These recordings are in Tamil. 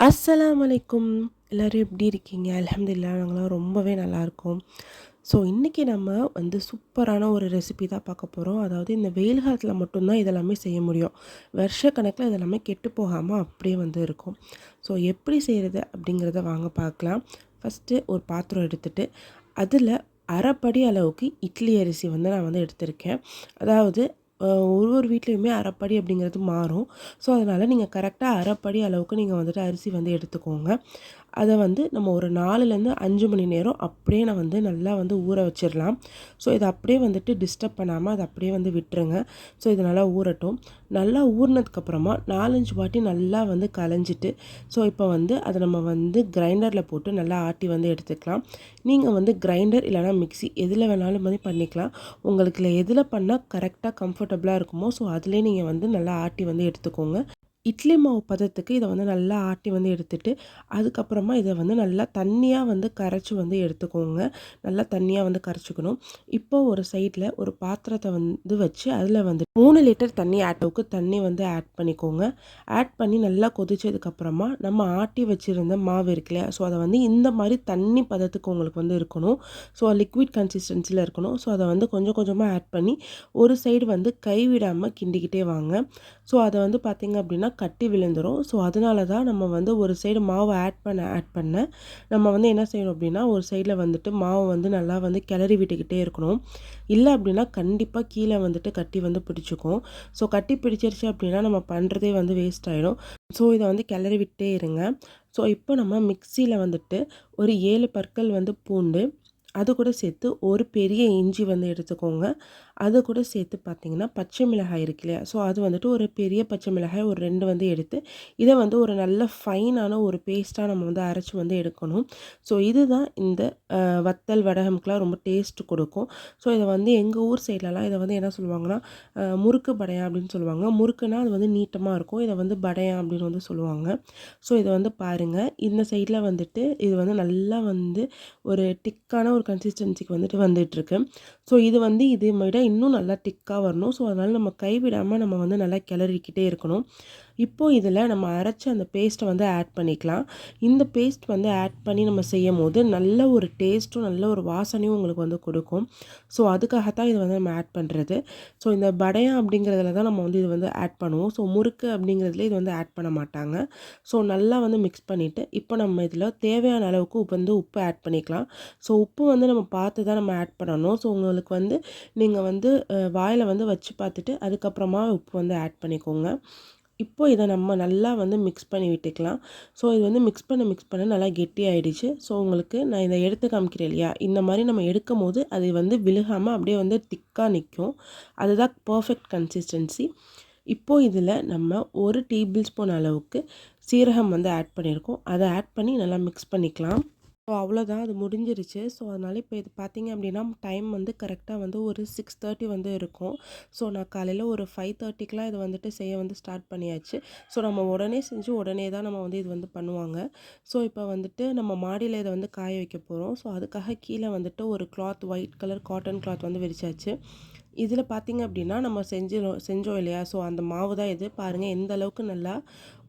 அஸ்ஸலாமு அலைக்கும். எல்லோரும் எப்படி இருக்கீங்க? அலமதுல்லா நாங்களாம் ரொம்பவே நல்லாயிருக்கோம். ஸோ இன்றைக்கி நம்ம வந்து சூப்பரான ஒரு ரெசிபி தான் பார்க்க போகிறோம் அதாவது இந்த வெயில் காலத்தில் மட்டும்தான் இதெல்லாமே செய்ய முடியும். வருஷக்கணக்கில் இதெல்லாமே கெட்டு போகாமல் அப்படியே வந்து இருக்கும். ஸோ எப்படி செய்கிறது அப்படிங்கிறத வாங்க பார்க்கலாம். ஃபஸ்ட்டு ஒரு பாத்திரம் எடுத்துகிட்டு அதில் அரைப்படி அளவுக்கு இட்லி அரிசி வந்து நான் வந்து எடுத்திருக்கேன். அதாவது ஒரு ஒரு வீட்லேயுமே அரைப்படி அப்படிங்கிறது மாறும். ஸோ அதனால் நீங்கள் கரெக்டாக அரைப்படி அளவுக்கு நீங்கள் வந்துட்டு அரிசி வந்து எடுத்துக்கோங்க. அதை வந்து நம்ம ஒரு நாலுலேருந்து அஞ்சு மணி நேரம் அப்படியே நான் வந்து நல்லா வந்து ஊற வச்சிடலாம். ஸோ இதை அப்படியே வந்துட்டு டிஸ்டர்ப் பண்ணாமல் அதை அப்படியே வந்து விட்டுருங்க. ஸோ இது நல்லா ஊறட்டும். நல்லா ஊறினதுக்கப்புறமா நாலஞ்சு வாட்டி நல்லா வந்து கலைஞ்சிட்டு ஸோ இப்போ வந்து அதை நம்ம வந்து கிரைண்டரில் போட்டு நல்லா ஆட்டி வந்து எடுத்துக்கலாம். நீங்கள் வந்து கிரைண்டர் இல்லைனா மிக்சி எதில் வேணாலும் வந்து பண்ணிக்கலாம். உங்களுக்கு எதில் பண்ணால் கரெக்டாக கம்ஃபர்டபுளாக இருக்குமோ ஸோ அதிலே நீங்கள் வந்து நல்லா ஆட்டி வந்து எடுத்துக்கோங்க. இட்லி மாவு பதத்துக்கு இதை வந்து நல்லா ஆட்டி வந்து எடுத்துட்டு அதுக்கப்புறமா இதை வந்து நல்லா தண்ணியாக வந்து கரைச்சி வந்து எடுத்துக்கோங்க. நல்லா தண்ணியாக வந்து கரைச்சிக்கணும். இப்போ ஒரு சைடில் ஒரு பாத்திரத்தை வந்து வச்சு அதில் வந்து மூணு லிட்டர் தண்ணி ஆட்டோவுக்கு தண்ணி வந்து ஆட் பண்ணிக்கோங்க. ஆட் பண்ணி நல்லா கொதிச்சதுக்கப்புறமா நம்ம ஆட்டி வச்சுருந்த மாவு இருக்குல்ல ஸோ அதை வந்து இந்த மாதிரி தண்ணி பதத்துக்கு உங்களுக்கு வந்து இருக்கணும். ஸோ லிக்விட் கன்சிஸ்டன்சியில் இருக்கணும். ஸோ அதை வந்து கொஞ்சம் கொஞ்சமாக ஆட் பண்ணி ஒரு சைடு வந்து கைவிடாமல் கிண்டிக்கிட்டே வாங்க. ஸோ அதை வந்து பார்த்திங்க அப்படின்னா கட்டி விழுந்துடும் ஸோ அதனால தான் நம்ம வந்து ஒரு சைடு மாவை ஆட் பண்ண ஆட் பண்ண நம்ம வந்து என்ன செய்யணும் அப்படின்னா ஒரு சைடில் வந்துட்டு மாவு வந்து நல்லா வந்து கிளறி விட்டுக்கிட்டே இருக்கணும். இல்லை அப்படின்னா கண்டிப்பாக கீழே வந்துட்டு கட்டி வந்து பிடிச்சிக்கும் ஸோ கட்டி பிடிச்சிருச்சு அப்படின்னா நம்ம பண்ணுறதே வந்து வேஸ்ட் ஆகிடும் ஸோ இதை வந்து கிளறி விட்டே இருங்க. ஸோ இப்போ நம்ம மிக்சியில் வந்துட்டு ஒரு ஏழு பற்கள் வந்து பூண்டு அது கூட சேர்த்து ஒரு பெரிய இஞ்சி வந்து எடுத்துக்கோங்க. அது கூட சேர்த்து பார்த்திங்கன்னா பச்சை மிளகாய் இருக்கு இல்லையா? ஸோ அது வந்துட்டு ஒரு பெரிய பச்சை மிளகாய் ஒரு ரெண்டு வந்து எடுத்து இதை வந்து ஒரு நல்ல ஃபைனான ஒரு பேஸ்ட்டாக நம்ம வந்து அரைச்சி வந்து எடுக்கணும். ஸோ இதுதான் இந்த வத்தல் வடகம்க்குலாம் ரொம்ப டேஸ்ட் கொடுக்கும். ஸோ இதை வந்து எங்கள் ஊர் சைட்லலாம் இதை வந்து என்ன சொல்லுவாங்கன்னா முறுக்கு படையா அப்படின்னு சொல்லுவாங்க. முறுக்குனா அது வந்து நீட்டமாக இருக்கும். இதை வந்து படையா அப்படின்னு வந்து சொல்லுவாங்க. ஸோ இதை வந்து பாருங்கள் இந்த சைடில் வந்துட்டு இது வந்து நல்லா வந்து ஒரு டிக்கான ஒரு கன்சிஸ்டன்சிக்கு வந்துட்டு வந்துட்டுருக்கு. ஸோ இது வந்து இதே விட இன்னும் நல்லா திக்காக வரணும். ஸோ அதனால் நம்ம கைவிடாமல் நம்ம வந்து நல்லா கிளறிக்கிட்டே இருக்கணும். இப்போது இதில் நம்ம அரைச்ச அந்த பேஸ்ட்டை வந்து ஆட் பண்ணிக்கலாம். இந்த பேஸ்ட் வந்து ஆட் பண்ணி நம்ம செய்யும் போது நல்ல ஒரு டேஸ்ட்டும் நல்ல ஒரு வாசனையும் உங்களுக்கு வந்து கொடுக்கும். ஸோ அதுக்காகத்தான் இது வந்து நம்ம ஆட் பண்ணுறது ஸோ இந்த படையா அப்படிங்கிறதுல தான் நம்ம வந்து இது வந்து ஆட் பண்ணுவோம். ஸோ முறுக்கு அப்படிங்கிறதுல இது வந்து ஆட் பண்ண மாட்டாங்க. ஸோ நல்லா வந்து மிக்ஸ் பண்ணிவிட்டு இப்போ நம்ம இதில் தேவையான அளவுக்கு உப்பு வந்து உப்பு ஆட் பண்ணிக்கலாம். ஸோ உப்பு வந்து நம்ம பார்த்து தான் நம்ம ஆட் பண்ணணும். ஸோ உங்களுக்கு வந்து நீங்கள் வந்து வாயில் வந்து வச்சு பார்த்துட்டு அதுக்கப்புறமா உப்பு வந்து ஆட் பண்ணிக்கோங்க. இப்போ இதை நம்ம நல்லா வந்து மிக்ஸ் பண்ணி விட்டுக்கலாம். ஸோ இது வந்து மிக்ஸ் பண்ண மிக்ஸ் பண்ண நல்லா கெட்டி ஆகிடுச்சு ஸோ உங்களுக்கு நான் இதை எடுத்து காமிக்கிறேன் இல்லையா? இந்த மாதிரி நம்ம எடுக்கும் போது அது வந்து விழுகாமல் அப்படியே வந்து திக்காக நிற்கும். அதுதான் பர்ஃபெக்ட் கன்சிஸ்டன்சி இப்போது இதில் நம்ம ஒரு டேபிள் ஸ்பூன் அளவுக்கு சீரகம் வந்து ஆட் பண்ணியிருக்கோம். அதை ஆட் பண்ணி நல்லா மிக்ஸ் பண்ணிக்கலாம். ஸோ அவ்வளோதான். அது முடிஞ்சிருச்சு. ஸோ அதனால் இப்போ இது பார்த்திங்க அப்படின்னா டைம் வந்து கரெக்டாக வந்து ஒரு சிக்ஸ் தேர்ட்டி வந்து இருக்கும். ஸோ நான் காலையில் ஒரு ஃபைவ் தேர்ட்டிக்கெலாம் இது வந்துட்டு செய்ய வந்து ஸ்டார்ட் பண்ணியாச்சு. ஸோ நம்ம உடனே செஞ்சு உடனே தான் நம்ம வந்து இது வந்து பண்ணுவாங்க. ஸோ இப்போ வந்துட்டு நம்ம மாடியில் இதை வந்து காய வைக்க போகிறோம் ஸோ அதுக்காக கீழே வந்துட்டு ஒரு cloth white colour cotton cloth வந்து விரிச்சாச்சு. இதில் பார்த்திங்க அப்படின்னா நம்ம செஞ்சிடும் செஞ்சோம் இல்லையா? ஸோ அந்த மாவு தான் இது. பாருங்கள் எந்த அளவுக்கு நல்லா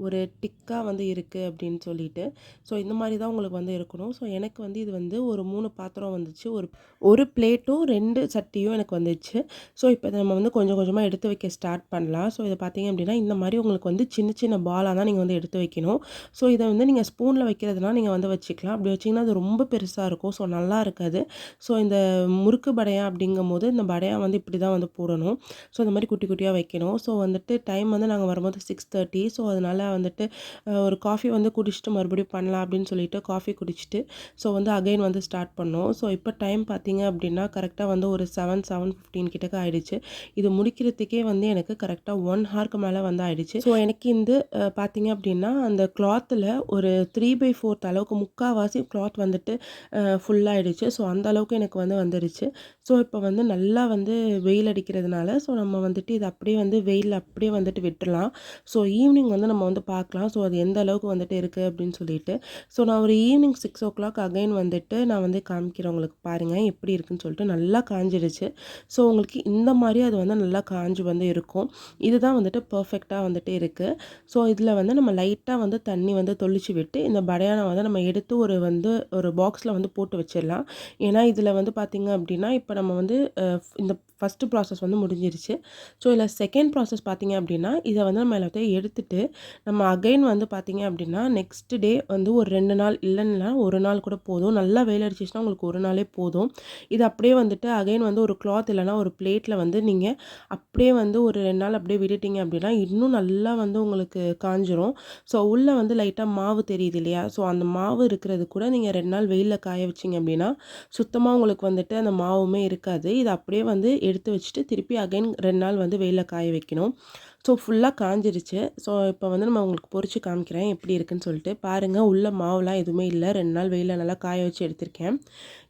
ஒரு டிக்காக வந்து இருக்குது அப்படின்னு சொல்லிட்டு. ஸோ இந்த மாதிரி தான் உங்களுக்கு வந்து இருக்கணும். ஸோ எனக்கு வந்து இது வந்து ஒரு மூணு பாத்திரம் வந்துச்சு. ஒரு ஒரு பிளேட்டும் ரெண்டு சட்டியும் எனக்கு வந்துச்சு. ஸோ இப்போ இதை நம்ம வந்து கொஞ்சம் கொஞ்சமாக எடுத்து வைக்க ஸ்டார்ட் பண்ணலாம். ஸோ இதை பார்த்திங்க அப்படின்னா இந்த மாதிரி உங்களுக்கு வந்து சின்ன சின்ன பாலாக தான் நீங்கள் வந்து எடுத்து வைக்கணும். ஸோ இதை வந்து நீங்கள் ஸ்பூனில் வைக்கிறதுனா நீங்கள் வந்து வச்சுக்கலாம். அப்படி வச்சிங்கன்னா அது ரொம்ப பெருசாக இருக்கும். ஸோ நல்லா இருக்காது. ஸோ இந்த முறுக்கு படையா அப்படிங்கும் போது இந்த படையா வந்து இப்படி தான் வந்து போடணும். ஸோ இந்த மாதிரி குட்டி குட்டியாக வைக்கணும். ஸோ வந்துட்டு டைம் வந்து நாங்கள் வரும்போது சிக்ஸ் தேர்ட்டி ஸோ அதனால் வந்துட்டு ஒரு காஃபி வந்து குடிச்சிட்டு மறுபடியும் பண்ணலாம் அப்படின்னு சொல்லிட்டு காஃபி குடிச்சிட்டு ஸோ வந்து அகைன் வந்து ஸ்டார்ட் பண்ணோம். ஸோ இப்போ டைம் பார்த்தீங்க அப்படின்னா கரெக்டாக வந்து ஒரு செவன் செவன் ஃபிஃப்டீன் கிட்டக்க ஆயிடுச்சு. இது முடிக்கிறதுக்கே வந்து எனக்கு கரெக்டாக ஒன் ஹார்க்கு மேலே வந்து ஆயிடுச்சு. ஸோ எனக்கு இந்த பார்த்தீங்க அப்படின்னா அந்த கிளாத்தில் ஒரு த்ரீ பை ஃபோர்த் அளவுக்கு முக்கால்வாசி கிளாத் வந்துட்டு ஃபுல்லாகிடுச்சு ஸோ அந்த அளவுக்கு எனக்கு வந்து வந்துடுச்சு ஸோ இப்போ வந்து நல்லா வந்து வெயில் அடிக்கிறதுனால ஸோ நம்ம வந்துட்டு இதை அப்படியே வந்து வெயிலில் அப்படியே வந்துட்டு விட்டுடலாம் ஸோ ஈவினிங் வந்து நம்ம வந்து பார்க்கலாம். ஸோ அது எந்த அளவுக்கு வந்துட்டு இருக்குது அப்படின்னு சொல்லிட்டு. ஸோ நான் ஒரு evening six o'clock again வந்துட்டு நான் வந்து காமிக்கிறேன் உங்களுக்கு பாருங்கள் எப்படி இருக்குன்னு சொல்லிட்டு. நல்லா காஞ்சிடுச்சு. ஸோ உங்களுக்கு இந்த மாதிரி அது வந்து நல்லா காஞ்சு வந்து இருக்கும். இதுதான் வந்துட்டு பர்ஃபெக்டாக வந்துட்டு இருக்குது ஸோ இதில் வந்து நம்ம லைட்டாக வந்து தண்ணி வந்து தொளிச்சு விட்டு இந்த படையானை வந்து நம்ம எடுத்து ஒரு வந்து ஒரு பாக்ஸில் வந்து போட்டு வச்சிடலாம். ஏன்னா இதில் வந்து பார்த்திங்க அப்படின்னா இப்போ நம்ம வந்து இந்த ஃபஸ்ட்டு ப்ராசஸ் வந்து முடிஞ்சிருச்சு. ஸோ இதில் செகண்ட் ப்ராசஸ் பார்த்திங்க அப்படின்னா இதை வந்து நம்ம எல்லாத்தையும் எடுத்துகிட்டு நம்ம அகைன் வந்து பார்த்திங்க அப்படின்னா நெக்ஸ்ட் டே வந்து ஒரு ரெண்டு நாள் இல்லைன்னா ஒரு நாள் கூட போதும். நல்லா வெயில் அடிச்சிச்சுன்னா உங்களுக்கு ஒரு நாளே போதும். இது அப்படியே வந்துட்டு அகைன் வந்து ஒரு கிளாத் இல்லைனா ஒரு பிளேட்டில் வந்து நீங்கள் அப்படியே வந்து ஒரு ரெண்டு நாள் அப்படியே விட்டுட்டிங்க அப்படின்னா இன்னும் நல்லா வந்து உங்களுக்கு காஞ்சிரும். ஸோ உள்ளே வந்து லைட்டாக மாவு தெரியுது இல்லையா? ஸோ அந்த மாவு இருக்கிறது கூட நீங்கள் ரெண்டு நாள் வெயிலில் காய வச்சிங்க அப்படின்னா சுத்தமாக உங்களுக்கு வந்துட்டு அந்த மாவுமே இருக்காது. இது அப்படியே வந்து எடுத்து வச்சுட்டு திருப்பி அகைன் ரெண்டு நாள் வந்து வெயிலில் காய வைக்கணும். ஸோ ஃபுல்லாக காஞ்சிருச்சு. ஸோ இப்போ வந்து நம்ம உங்களுக்கு பொறிச்சு காமிக்கிறேன் எப்படி இருக்குன்னு சொல்லிட்டு. பாருங்கள் உள்ள மாவுலாம் எதுவுமே இல்லை. ரெண்டு நாள் வெயிலில் நல்லா காய வச்சு எடுத்திருக்கேன்.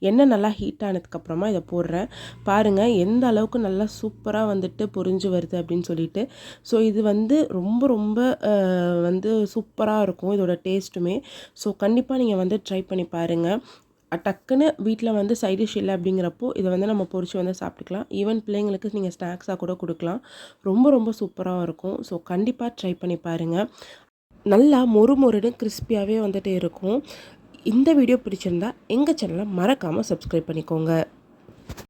எண்ணெய் நல்லா ஹீட் ஆனதுக்கப்புறமா இதை போடுறேன். பாருங்கள் எந்த அளவுக்கு நல்லா சூப்பராக வந்துட்டு பொரிஞ்சு வருது அப்படின்னு சொல்லிட்டு. ஸோ இது வந்து ரொம்ப ரொம்ப வந்து சூப்பராக இருக்கும் இதோட டேஸ்ட்டுமே ஸோ கண்டிப்பாக நீங்கள் வந்து ட்ரை பண்ணி பாருங்கள் டக்குன்னு வீட்டில் வந்து சைட் டிஷ் இல்லை அப்படிங்கிறப்போ இதை வந்து நம்ம பொரிச்சு வந்து சாப்பிட்டுக்கலாம். ஈவன் பிள்ளைங்களுக்கு நீங்கள் ஸ்நாக்ஸாக கூட கொடுக்கலாம். ரொம்ப ரொம்ப சூப்பராக இருக்கும். ஸோ கண்டிப்பாக ட்ரை பண்ணி பாருங்கள் நல்லா மொறு மொறுன்னு கிறிஸ்பியாகவே வந்துட்டு இருக்கும். இந்த வீடியோ பிடிச்சிருந்தா எங்கள் சேனலை மறக்காமல் சப்ஸ்கிரைப் பண்ணிக்கோங்க.